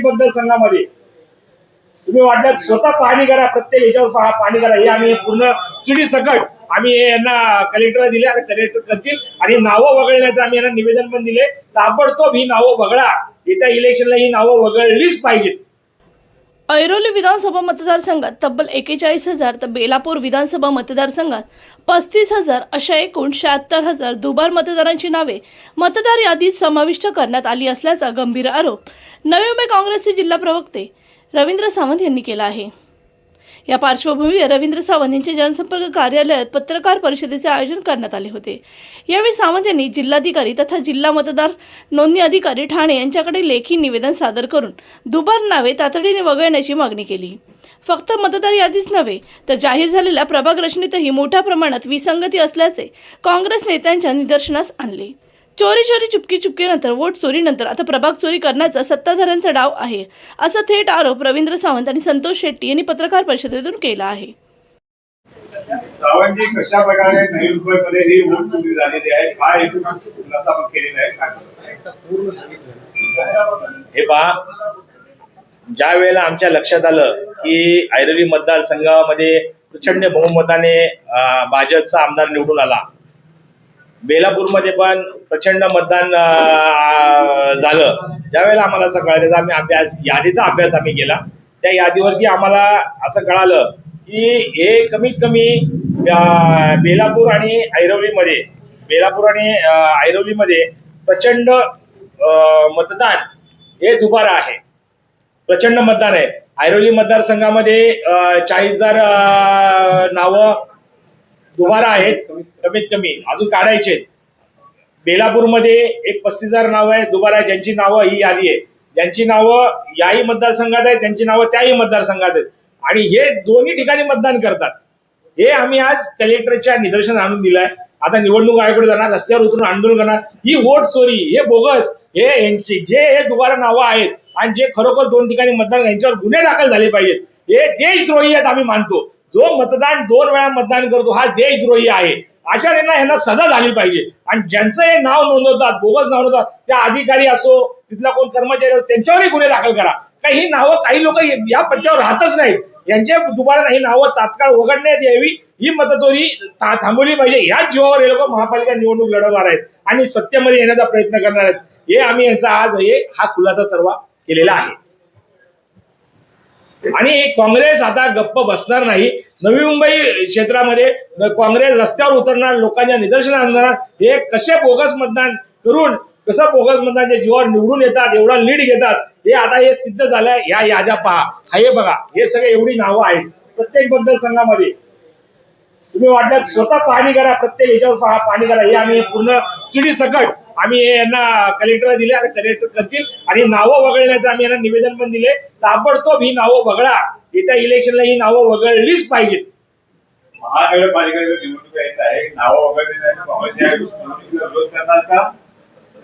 बद्दल संघामध्ये तुम्ही वाटलं स्वतः पाहणी करा प्रत्येक याच्यावर पहा पाहणी करा. हे आम्ही पूर्ण सिडी सकट आम्ही यांना कलेक्टरला दिले आणि कलेक्टर करतील. आणि नावं वगळण्याचं आम्ही यांना निवेदन पण दिले. ताबडतोब ही नावं वगळा. येत्या इलेक्शनला ही नावं वगळलीच पाहिजेत. ऐरोली विधानसभा मतदारसंघात तब्बल एकेचाळीस हजार तर बेलापूर विधानसभा मतदारसंघात पस्तीस हजार अशा एकूण शहात्तर हजार दुबार मतदारांची नावे मतदार यादीत समाविष्ट करण्यात आली असल्याचा गंभीर आरोप. नवी मुंबई काँग्रेसचे जिल्हा प्रवक्ते रवींद्र सावंत यांनी केला आहे. या पार्श्वभूमीवर रवींद्र सावंत यांच्या जनसंपर्क कार्यालयात पत्रकार परिषदेचे आयोजन करण्यात आले होते. यावेळी सावंत यांनी जिल्हाधिकारी तथा जिल्हा मतदार नोंदणी अधिकारी ठाणे यांच्याकडे लेखी निवेदन सादर करून दुबार नावे तातडीने वगळण्याची मागणी केली. फक्त मतदार यादीच नव्हे तर जाहीर झालेल्या प्रभाग रचनेतही मोठ्या प्रमाणात विसंगती असल्याचे काँग्रेस नेत्यांच्या निदर्शनास आणले. चोरी चोरी चुपकी चुपकीनंतर वोट चोरीनंतर आता प्रभाग चोरी करण्याचा सत्ताधाऱ्यांचा डाव आहे. असा थेट आरोप रवींद्र सावंत आणि संतोष शेट्टी यांनी पत्रकार परिषदेतून केला आहे. सावंतजी कशा प्रकारे नवी मुंबईमध्ये ही वोट चोरी झालेली आहे? हा हेतू खुलासा आपण केलेला आहे. काय हे पहा ज्या वेळेला आमच्या लक्षात आलं की ऐरवी मतदारसंघामध्ये प्रचंड बहुमताने भाजपचा आमदार निवडून आला बेलापूरमध्ये पण प्रचंड मतदान झालं. ज्यावेळेला आम्हाला असं कळलं त्याचा आम्ही अभ्यास यादीचा अभ्यास आम्ही केला त्या यादीवरती आम्हाला असं कळालं की हे कमीत कमी बेलापूर आणि ऐरवलीमध्ये बेलापूर आणि ऐरवलीमध्ये प्रचंड अं, मतदान हे दुबारा आहे. प्रचंड मतदान आहे. ऐरोली मतदारसंघामध्ये चाळीस हजार नावं दुबारा आहेत कमीत कमी. अजून काढायचे बेलापूरमध्ये एक पस्तीस हजार नावं आहे दुबारा ज्यांची नावं ही यादी आहे ज्यांची नावं याही मतदारसंघात आहेत त्यांची नावं त्याही मतदारसंघात आहेत. आणि हे दोन्ही ठिकाणी मतदान करतात. हे आम्ही आज कलेक्टरच्या निदर्शन आणून दिलंय. आता निवडणूक आयोगाकडे जाणार रस्त्यावर उतरून आंदोलन करणार. ही वोट चोरी हे बोगस हे यांची जे हे दुबारा नावं आहेत आणि जे खरोखर दोन ठिकाणी मतदान यांच्यावर गुन्हे दाखल झाले पाहिजेत. हे देशद्रोही आहेत आम्ही मानतो. जो मतदान दोन वेळा मतदान करतो हा देशद्रोही आहे. अशा यांना यांना सजा झाली पाहिजे. आणि ज्यांचं हे नाव नोंदवतात बोगस नाव नोंदवतात त्या अधिकारी असो तिथला कोण कर्मचारी असो त्यांच्यावरही गुन्हे दाखल करा. काही ही नावं काही लोक या पट्ट्यावर राहतच नाहीत. यांच्या दुबारा ही नावं तात्काळ वगळण्यात यावी. ही मतचोरी थांबवली पाहिजे. याच जीवावर हे लोक महापालिका निवडणूक लढवणार आहेत आणि सत्तेमध्ये येण्याचा प्रयत्न करणार आहेत. हे आम्ही यांचा आज हे हा खुलासा सर्व केलेला आहे. आणि काँग्रेस आता गप्प बसणार नाही. नवी मुंबई क्षेत्रामध्ये काँग्रेस रस्त्यावर उतरणार लोकांच्या निदर्शन आणणार. हे कसे बोगस मतदान करून कसं बोगस मतदानच्या जीवावर निवडून येतात एवढा लीड घेतात हे आता हे सिद्ध झालंय. या याद्या पहा. हा हे बघा. हे सगळे एवढी नावं आहेत. प्रत्येक मतदारसंघामध्ये. तुम्ही वाटलं स्वतः पाहणी करा प्रत्येक याच्यावर पहा पाहणी करा. हे आम्ही पूर्ण सिडी सकट आम्ही यांना कलेक्टरला दिले आणि कलेक्टर करतील. आणि नावं वगळण्याचं आम्ही यांना निवेदन पण दिले. ताबडतोब ही नावं वगळा. येत्या इलेक्शनला ही नावं वगळलीच पाहिजेत. महानगरपालिकेच्या निवडणूक येत आहे. नावं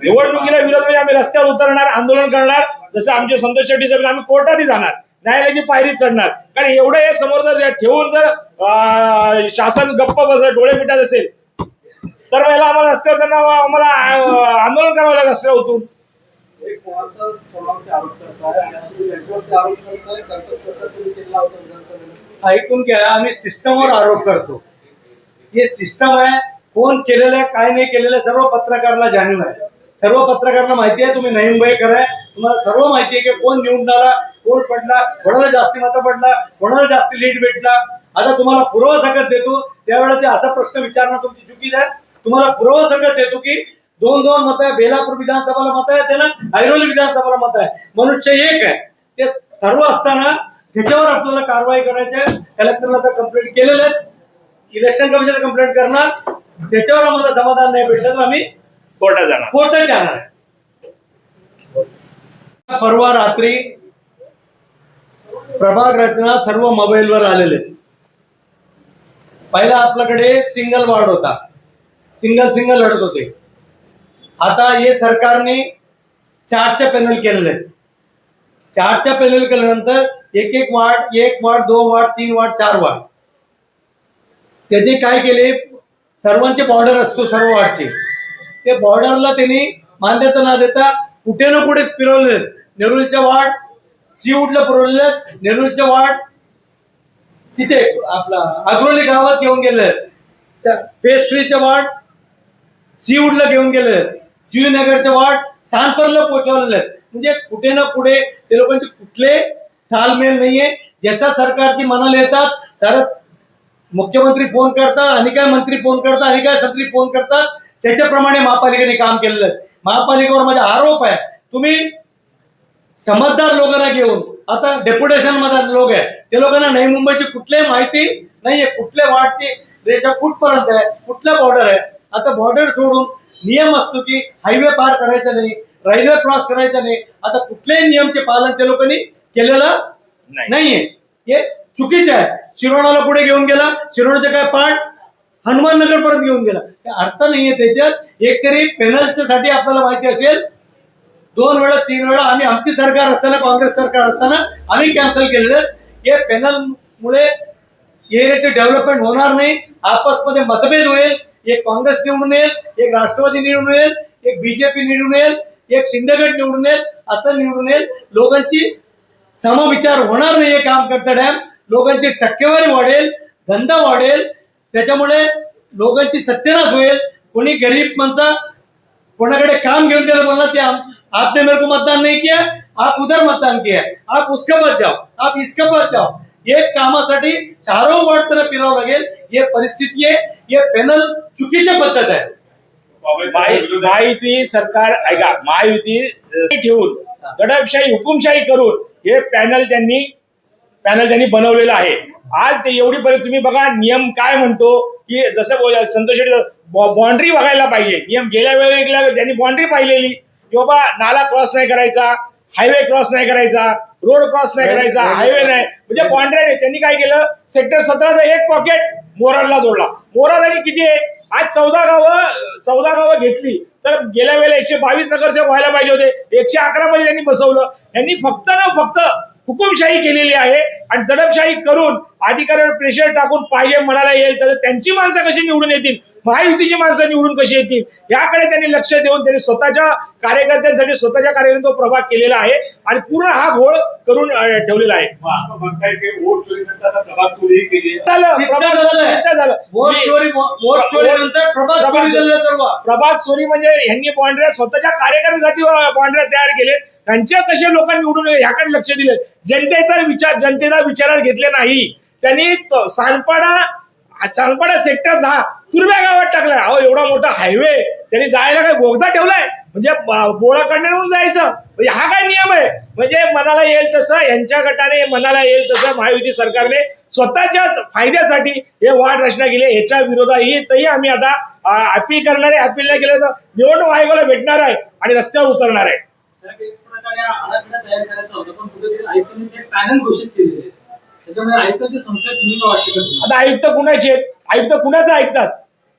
निवडणुकीला विरोध म्हणजे आम्ही रस्त्यावर उतरणार आंदोलन करणार. जसं आमचे संतोष शेट्टी साहेब आम्ही कोर्टातही जाणार. न्यायालयाची पायरी चढणार. कारण एवढं हे समोर जर ठेवून जर शासन गप्प बस डोळे मिटत असेल तर पहिला आम्हाला रस्त्यावर त्यांना आम्हाला आंदोलन करावं लागेल रस्त्यावर उतरून. एक कोणाचा समावेश आरोप करताय आणि तुम्ही नेटवर्कचा आरोप करताय कसं कसं तुम्ही केला होता विधानसभेला ऐकून घ्या आम्ही सिस्टमवर आरोप करतो. हे सिस्टम आहे कोण केलेलं आहे काय नाही केलेलं आहे, सर्व पत्रकाराला जाणीव आहे. सर्व पत्रकारांना माहिती आहे तुम्ही नवीन मुंबईकर आहे तुम्हाला सर्व माहिती आहे की कोण निवडून आला कोण पडला कोणाला जास्ती मतं पडला कोणाला जास्ती लीड भेटला. आता तुम्हाला पुरावा सकत देतो त्यावेळेला ते असा प्रश्न विचारणं तुमची चुकीच आहे. तुम्हाला पुरावा सकत देतो की दोन दोन मत आहे बेलापूर विधानसभाला मत आहे त्याला ऐरोली विधानसभाला मत आहे. मनुष्य एक आहे. ते सर्व असताना त्याच्यावर आपल्याला कारवाई करायची आहे. कलेक्टरला तर कंप्लेंट केलेले आहेत इलेक्शन कमिशन कंप्लेंट करणार. त्याच्यावर आम्हाला समाधान नाही भेटलं तर आम्ही कोर्टात जाणार. कोर्टात जाणार आहे. परवा रात्री प्रभाग रचना सर्व मोबाईलवर आलेले. पहिला आपल्याकडे सिंगल वार्ड होता. सिंगल सिंगल लढत होते. आता हे सरकारने चारच्या पॅनल केलेले आहेत. चारच्या पॅनल केल्यानंतर एक एक वार्ड एक वार्ड दोन वार्ड तीन वार्ड चार वार्ड. त्यांनी काय केले? सर्वांचे बॉर्डर असतो सर्व वार्डचे. ते बॉर्डरला त्यांनी मान्यता न देता कुठे ना कुठे फिरवले नेरुलच्या वार्ड सीवूडला पुरवलेले नेहरूच्या वार्ड तिथे आपला अग्रोली गावात घेऊन गेले फेस थ्रीच्या वार्ड सीवूडला घेऊन गेले जुईनगरचं वाट सानपरला पोहोचवलेले म्हणजे कुठे ना कुठे ते लोकांचे कुठले तालमेल नाहीये. जसा सरकारची मनाला येतात सरच मुख्यमंत्री फोन करतात आणि काय मंत्री फोन करतात आणि काय सत्री फोन करतात त्याच्याप्रमाणे महापालिकेने काम केलेलं आहे महापालिकेवर माझा आरोप आहे. तुम्ही समजदार लोकांना घेऊन आता डेप्युटेशनमध्ये लोक आहे ते लोकांना नवी मुंबईची कुठलीही माहिती नाहीये. कुठल्या वाटची रेषा कुठपर्यंत आहे कुठल्या बॉर्डर आहे. आता बॉर्डर सोडून नियम असतो की हायवे पार करायचा नाही रेल्वे क्रॉस करायचा नाही. आता कुठल्याही नियमचे पालन त्या लोकांनी केलेलं नाही. नाहीये. हे चुकीचे आहे. शिरोणाला पुढे घेऊन गेला शिरोणाचे काय पाठ? हनुमाननगर पर्यंत घेऊन गेला. हे अर्थ नाहीये त्याच्यात. एक तरी पेनल्सच्या साठी आपल्याला माहिती असेल दोन वेळा तीन वेळा आम्ही आमची सरकार असताना काँग्रेस सरकार असताना आम्ही कॅन्सल केलेलं. हे पॅनल मुळे एरियाचे डेव्हलपमेंट होणार नाही. आपसमध्ये मतभेद होईल. एक काँग्रेस निवडून येईल एक राष्ट्रवादी निवडून येईल एक बीजेपी निवडून येईल एक शिंदेगड निवडून येईल असं निवडून येईल. लोकांची समविचार होणार नाही हे काम करता डॅम. लोकांची टक्केवारी वाढेल धंदा वाढेल. त्याच्यामुळे लोकांची सत्यानाश होईल. कोणी गरीब माणसा कोणाकडे काम घेऊन त्याला बोलला ते आपने मेरे को मतदान नहीं किया आप उधर मतदान किया. आप उसके पास जाओ आप इसके पास जाओ. एक कामासाठी चारो वार्ड त्याला फिरावं लागेल. हे परिस्थिती आहे. हे पॅनल चुकीची पद्धत आहे. महायुती सरकार ऐका महायुती ठेवून गडपशाही हुकुमशाही करून हे पॅनल त्यांनी पॅनल त्यांनी बनवलेलं आहे. आज ते एवढी पर्यंत तुम्ही बघा नियम काय म्हणतो की जसं बोल संतोष बाउंड्री बघायला पाहिजे. नियम गेल्या वेळेला त्यांनी बाउंड्री पाहिलेली. की बाबा नाला क्रॉस नाही करायचा. हायवे क्रॉस नाही करायचा रोड क्रॉस नाही करायचा हायवे नाही. म्हणजे बाउंड्री नाही त्यांनी काय केलं? सेक्टर सतराचं एक पॉकेट मोरारला जोडला. मोरारला किती आहे? आज चौदा गावं चौदा गावं घेतली. तर गेल्या वेळेला एकशे बावीस नगरसेवक व्हायला पाहिजे होते. एकशे अकरा मध्ये त्यांनी बसवलं. यांनी फक्त ना फक्त हुकुमशाही केलेली आहे. आणि दडपशाही करून अधिकाऱ्यावर प्रेशर टाकून पाहिजे म्हणायला येईल तर त्यांची माणसं कशी निवडून येतील? महायुतीची माणसं निवडून कशी येतील? याकडे त्यांनी लक्ष देऊन त्यांनी स्वतःच्या कार्यकर्त्यांसाठी स्वतःच्या कार्यकर्त्यांचा प्रभाग केलेला आहे आणि पूर्ण हा घोळ करून ठेवलेला आहे. प्रभात चोरी म्हणजे ह्यांनी बाउंड्र्या स्वतःच्या कार्यकर्त्यासाठी बाउंड्र्या तयार केले त्यांच्या कसे लोकांनी निवडून ह्याकडे लक्ष दिले जनतेचा विचार जनतेला विचारात घेतले नाही. त्यांनी सानपाडा सानपाडा सेक्टर दहा तुरब्या गावात टाकलाय. अहो एवढा मोठा हायवे त्यांनी जायला काय बोगदा ठेवलाय? म्हणजे बोळाकडे जायचं. म्हणजे हा काय नियम आहे? म्हणजे मनाला येईल तसं यांच्या गटाने मनाला येईल तसं महायुती सरकारने स्वतःच्याच फायद्यासाठी हे वाढ रचना केली. ह्याच्या विरोधातही तरी आम्ही आता अपील करणार आहे अपील नाही केलं तर निवडणूक आयोगाला भेटणार आहे आणि रस्त्यावर उतरणार आहे. आता आयुक्त कुणाचे आयुक्त कुणाचं ऐकतात?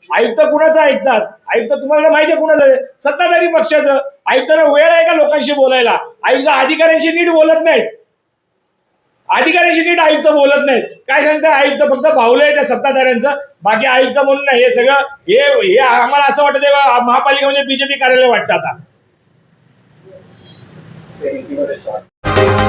आयुक्त कुणाचं ऐकतात? आयुक्त तुम्हाला माहिती आहे कुणाचं? सत्ताधारी पक्षाचं. आयुक्तांना वेळ आहे का लोकांशी बोलायला? आयुक्त अधिकाऱ्यांशी नीट बोलत नाहीत. अधिकाऱ्यांशी नीट आयुक्त बोलत नाहीत. काय सांगतात आयुक्त फक्त भावलं आहे त्या सत्ताधाऱ्यांचं. बाकी आयुक्त म्हणून नाही हे सगळं हे हे आम्हाला असं वाटतं महापालिका म्हणजे बीजेपी कार्यालय वाटतं आता. Felipe Lorenzo.